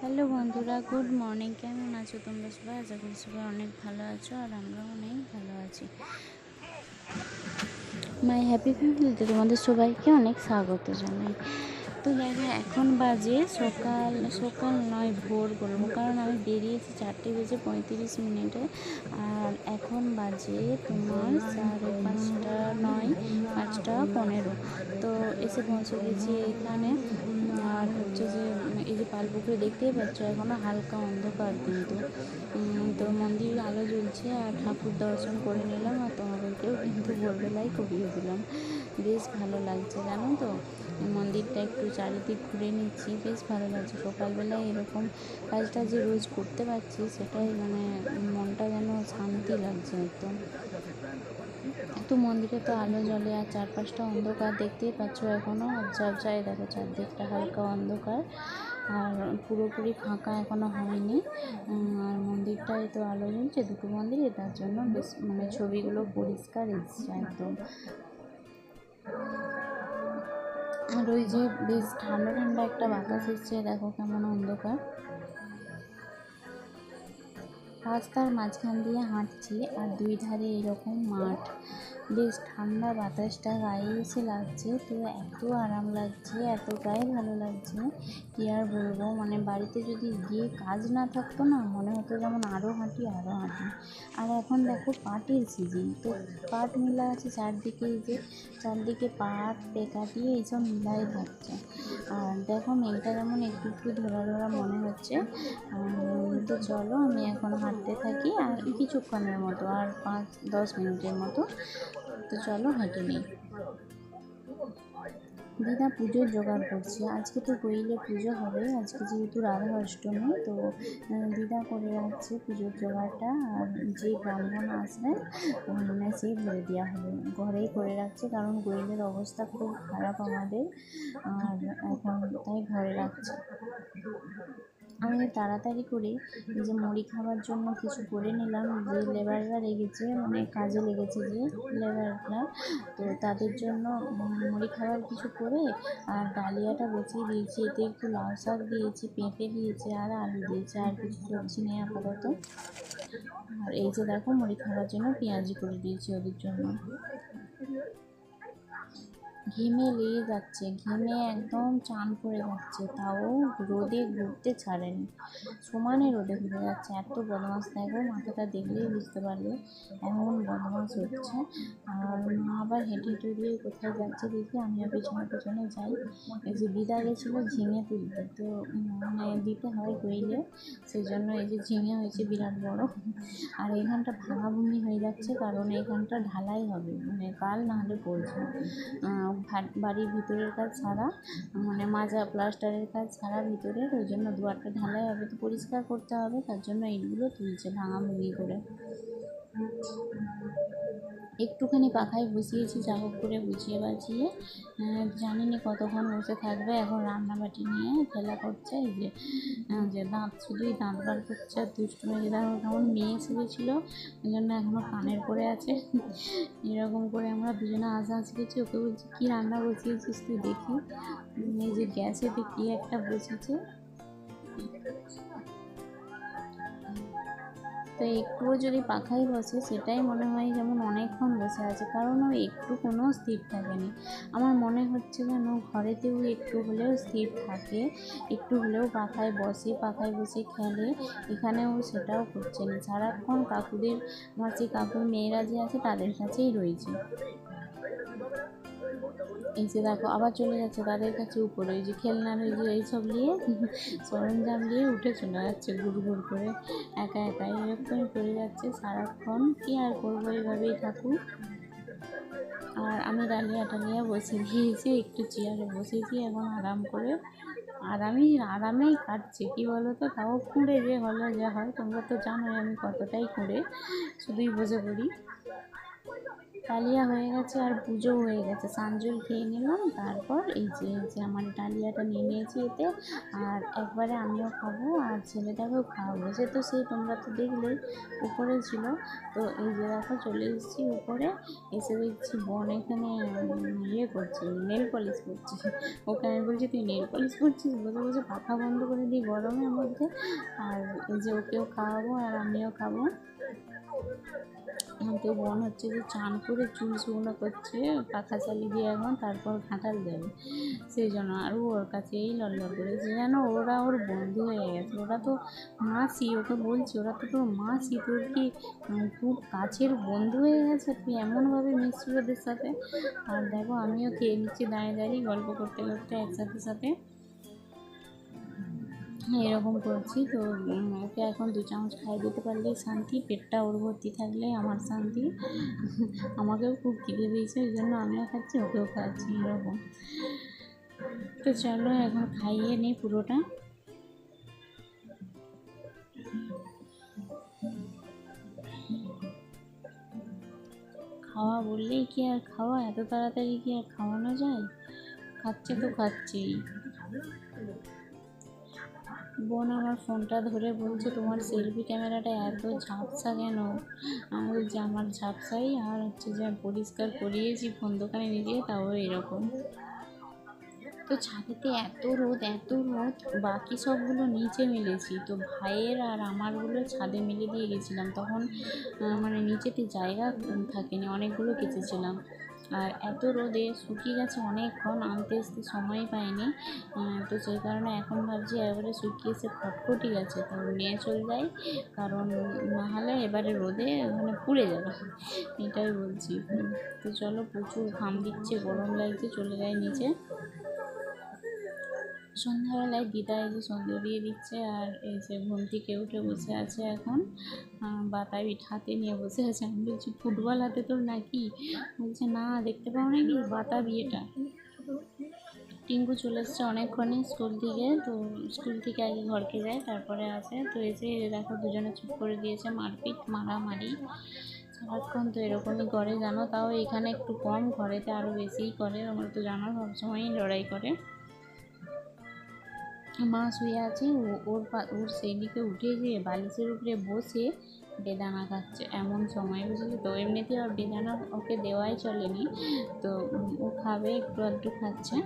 Hello বন্ধুরা, good morning. কেমন আছো তোমরা সবাই? আশা করি সবাই অনেক ভালো আছো আর আমরা অনেক ভালো আছি। মাই হ্যাপি ফ্যামিলিতে তোমাদের সবাইকে অনেক স্বাগত জানাই। তো দেখো এখন বাজে সকাল সকাল নয়, ভোর বলব কারণ আমি বেরিয়েছি চারটে বেজে পঁয়ত্রিশ মিনিটে আর এখন বাজে তোমার সাড়ে পাঁচটা নয়, পাঁচটা পনেরো। তো এসে পৌঁছে গেছি এখানে। আর হচ্ছে পালপুকুরে দেখতেই পাচ্ছ এখনও হালকা অন্ধকার কিন্তু। তো মন্দির আলো জ্বলছে আর ঠাকুর দর্শন করে নিলাম আর তোমাদেরকেও কিন্তু ভোরবেলায় করিয়ে দিলাম। বেশ ভালো লাগছে, জানো তো? মন্দিরটা একটু চারিদিক ঘুরে নিচ্ছি, বেশ ভালো লাগছে। সকালবেলায় এরকম কাজটা যে রোজ করতে পারছি, সেটাই মানে মনটা যেন শান্তি লাগছে একদম। একটু মন্দিরে তো আলো জ্বলে আর চারপাশটা অন্ধকার দেখতেই পাচ্ছ এখনও ঝাপঝায় দেখো চারদিকটা হালকা অন্ধকার আর পুরোপুরি ফাঁকা এখনও হয়নি। আর মন্দিরটায় তো আলো জ্বলছে, দুটো মন্দিরে, তার জন্য বেশ মানে ছবিগুলো পরিষ্কার এসছে একদম। আর ওই যে বেশ ঠান্ডা ঠান্ডা একটা বাতাস এসছে দেখো কেমন অন্ধকার। রাস্তার মাঝখান দিয়ে হাঁটছি আর দুই ধারে এরকম মাঠ। বেশ ঠান্ডা বাতাসটা গায়ে এসে লাগছে, তো এত আরাম লাগছে, এত গায়ে ভালো লাগছে। কি আর বলব মানে বাড়িতে যদি গিয়ে কাজ না থাকতো না, মনে হতো যেমন আরও হাঁটি আরও হাঁটি। আর এখন দেখো পাটের সিজন তো পাট মেলা আছে চারদিকে যে চারদিকে পাট, পেকাটি, এইসব মিলাই থাকছে। আর দেখো মেঘটা যেমন একটু একটু ধরা ধরা মনে হচ্ছে তো চলো আমি এখন হাঁটতে থাকি, আর কিছুক্ষণের মতো, আর পাঁচ দশ মিনিটের মতো তো চলো, হেঁটে নিই। দিদা পুজোর জোগাড় করছে। আজকে তো গইলে পুজো হবে। আজকে যেহেতু রাধা অষ্টমী, তো দিদা করে রাখছে পুজোর জোগাড়টা। আর যে ব্রাহ্মণ আসবে মানে সেই ভরে দেওয়া হবে। ঘরেই করে রাখছে, কারণ গইলের অবস্থা খুব খারাপ আমাদের। আর এখন তাই ঘরে রাখছে। আমি তাড়াতাড়ি করে যে মুড়ি খাওয়ার জন্য কিছু করে নিলাম। যে লেবাররা লেগেছে মানে কাজে লেগেছে যে লেবাররা, তো তাদের জন্য মুড়ি খাওয়ার কিছু করে আর ডালিয়াটা বসিয়ে দিয়েছি। এতে একটু লাউ শাক দিয়েছি, পেঁপে দিয়েছি, আর আলু দিয়েছি, আর কিছু সবজি নেই আপাতত। আর এই যে দেখো মুড়ি খাওয়ার জন্য পেঁয়াজি করে দিয়েছি ওদের জন্য। ঘেমে লেগে যাচ্ছে, ঘেমে একদম চান পড়ে যাচ্ছে, তাও রোদে ঘুরতে ছাড়েনি। সমানে রোদে ঘুরে যাচ্ছে, এত বদমাস দেখো, মাথাটা দেখলেই বুঝতে পারবে এমন বদমাস হচ্ছে। আর মা আবার হেঁটে হেঁটে দিয়ে কোথায় যাচ্ছে দেখি আমিও পেছনে পেছনে যাই। এই যে দিদা গেছিল ঝিঙে তুলতে, তো মানে দিতে হয় গইলে সেই জন্য এই যে ঝিঙে হয়েছে বিরাট বড়। আর এখানটা ভাঙাভুঙি হয়ে যাচ্ছে, কারণ এখানটা ঢালাই হবে মানে কাল নাহলে পড়ছে বাড়ির ভিতরের কাজ ছাড়া মানে মাজা প্লাস্টারের কাজ ছাড়া ভিতরের ওই জন্য দুয়ারটা ঢালাই হবে, তো পরিষ্কার করতে হবে, তার জন্য ইটগুলো তুলছে ভাঙা ভাঙাভুঙি করে। একটুখানি পাখায় বসিয়েছি যা হোক করে বুঝিয়ে বাজিয়ে। আহ, জানি না কতক্ষণ বসে থাকবে এখন রান্নাবাটি নিয়ে খেলা করছে এই যে যে দাঁত শুধুই দাঁত বার করছে আর দুষ্টু মেয়ে দেখো কেমন মেয়ে এসেছিল ওই জন্য এখনও কানের পরে আছে। এরকম করে আমরা দুজনে আশা শিখেছি ওকে বলছি কী রান্না বসিয়েছিস তুই দেখি? এই যে গ্যাসেতে কী একটা বসেছে। তো একটুও যদি পাখায় বসে, সেটাই মনে হয় যেমন অনেকক্ষণ বসে আছে, কারণ ও একটু কোনো স্থির থাকেনি। আমার মনে হচ্ছে যেন ঘরেতেও একটু হলেও স্থির থাকে, একটু হলেও পাখায় বসে পাখায় বসে খেলে এখানেও সেটাও করছে না। সারাক্ষণ কাকুদের, আমার যে কাকুর মেয়েরা যে আছে, তাদের কাছেই রয়েছে। এই যে দেখো, আবার চলে যাচ্ছে তাদের কাছে উপরে। ওই যে খেলনার ওই যে এইসব নিয়ে সরঞ্জাম নিয়ে উঠে চলে যাচ্ছে ঘুর ঘুর করে। একা একা এরকমই করে যাচ্ছে সারাক্ষণ। কি আর করব এইভাবেই থাকুক। আর আমি ডালিয়া টালিয়া বসে দিয়েছি, একটু চেয়ারে বসেছি এখন আরাম করে। আরামই আরামেই কাটছে, কি বলো তো তাও কুঁড়ে যে হলো, যা হয়, তোমরা তো জানোই আমি কতটাই কুঁড়ে শুধুই বসে পড়ি। ডালিয়া হয়ে গেছে আর পুজো হয়ে গেছে। সানজল খেয়ে নিলাম, তারপর এই যে এই যে আমার ডালিয়াটা নিয়ে নিয়েছি এতে। আর একবারে আমিও খাব আর ছেলেটাকেও খাওয়াবো। সে তো সেই তোমরা তো দেখলেই উপরে ছিল। তো এই যে দেখো, চলে এসেছি উপরে। এসে দেখছি বোন এখানে ইয়ে করছে, নেল পলিশ করছে। ওকে আমি বলছি, তুই নেল পলিশ করছিস? বসে বসে পাখা বন্ধ করে দিই গরমের মধ্যে আর এই যে ওকেও খাওয়াবো আর আমিও খাব। তো বোন হচ্ছে যে চান করে চুল শুকনো করছে, পাখা চালিয়ে দিয়ে এখন তারপর ঘাঁটাল দেবে সেই জন্য আর ওর কাছেই লড়লড় করেছে। যেন ওরা ওর বন্ধু হয়ে গেছে। ওরা তো মাসি, ওকে বলছি, ওরা তো তোর মাসি, তোর কি খুব কাছের বন্ধু হয়ে গেছে? তুই এমনভাবে মিশছি ওদের সাথে? আর দেখো, আমিও খেয়ে নিচ্ছি। দাঁড়িয়ে দাঁড়িয়ে গল্প করতে করতে একসাথে সাথে এরকম করছি। তো ওকে এখন দু চামচ খাই দিতে পারলেই শান্তি, পেটটা ওর ভর্তি থাকলে আমার শান্তি। আমাকেও খুব খিদে দিয়েছে ওই জন্য আমিও খাচ্ছি, ওকেও খাচ্ছি, এরকম। তো চলো, এখন খাইয়ে নিই পুরোটা। খাওয়া বললেই কি আর খাওয়া? এত তাড়াতাড়ি কি আর খাওয়ানো যায়? খাচ্ছে তো খাচ্ছেই। বোন, আমার ফোনটা ধরে বলছে, তোমার সেলফি ক্যামেরাটা এত ঝাপসা কেন? আমি বলছি, আমার ঝাপসাই, আর হচ্ছে যে পরিষ্কার করিয়েছি, ফোন দোকানে নিয়ে গিয়ে তাও এরকম। তো ছাদেতে এত রোদ এত রোদ, বাকি সবগুলো নিচে মিলেছি। তো ভাইয়ের আর আমারগুলো ছাদে মিলে দিয়ে গেছিলাম। তখন মানে নিচেতে জায়গা থাকেনি, অনেকগুলো কেচেছিলাম। আর এত রোদে শুকিয়ে গেছে অনেকক্ষণ, আনতে আসতে সময় পাইনি। তো সেই কারণে এখন ভাবছি এবারে শুকিয়ে এসে খটখটি গেছে তো নিয়ে চলে যাই। কারণ না হলে এবারে রোদে মানে পুড়ে যাবে। এটাই বলছি। তো চলো প্রচুর ঘাম দিচ্ছে, গরম লাগছে, চলে যাই নিচে। সন্ধ্যাবেলায় এই যে সন্ধ্যে দিয়ে দিচ্ছে আর এই যে ঘুম থেকে উঠে বসে আছে এখন বাতাবি হাতে নিয়ে বসে আছে। আমি বলছি, ফুটবল হাতে তোর নাকি? বলছে, না, দেখতে পাও নাকি? বাতাবি এটা। টিঙ্কু চলে এসছে অনেকক্ষণই স্কুল থেকে, তো স্কুল থেকে আগে ঘরকে যায়, তারপরে আসে। তো এসে দেখো, দুজনে চুপ করে দিয়েছে, মারপিট, মারামারি। সারাক্ষণ তো এরকমই করে, জানো? তাও এখানে একটু কম, ঘরেতে আরও বেশিই করে, আমরা তো জানো, সবসময়ই লড়াই করে। মা শুয়ে আছে ওর ওর সেই দিকে উঠে গিয়ে বালিশের উপরে বসে বেদানা খাচ্ছে। এমন সময় বুঝলি তো? এমনিতে আর বেদানা ওকে দেওয়াই চলেনি। তো ও খাবে, একটু আধটু খাচ্ছে।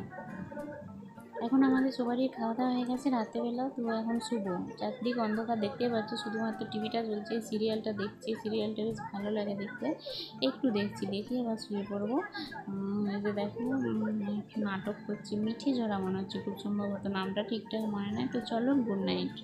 এখন আমাদের সবারই খাওয়া দাওয়া হয়ে গেছে রাত্রেবেলা তো এখন শুভ। চারদিক অন্ধকার দেখতে পাচ্ছ, শুধুমাত্র টিভিটা চলছে, সিরিয়ালটা দেখছি, সিরিয়ালটা বেশ ভালো লাগে দেখতে। একটু দেখছি, দেখে আবার শুয়ে পড়ব। যে দেখো নাটক করছি, মিঠে ঝরা মনে হচ্ছে খুব সম্ভবত, নামটা ঠিকঠাক মনে নেই, তো চলো গুড নাইট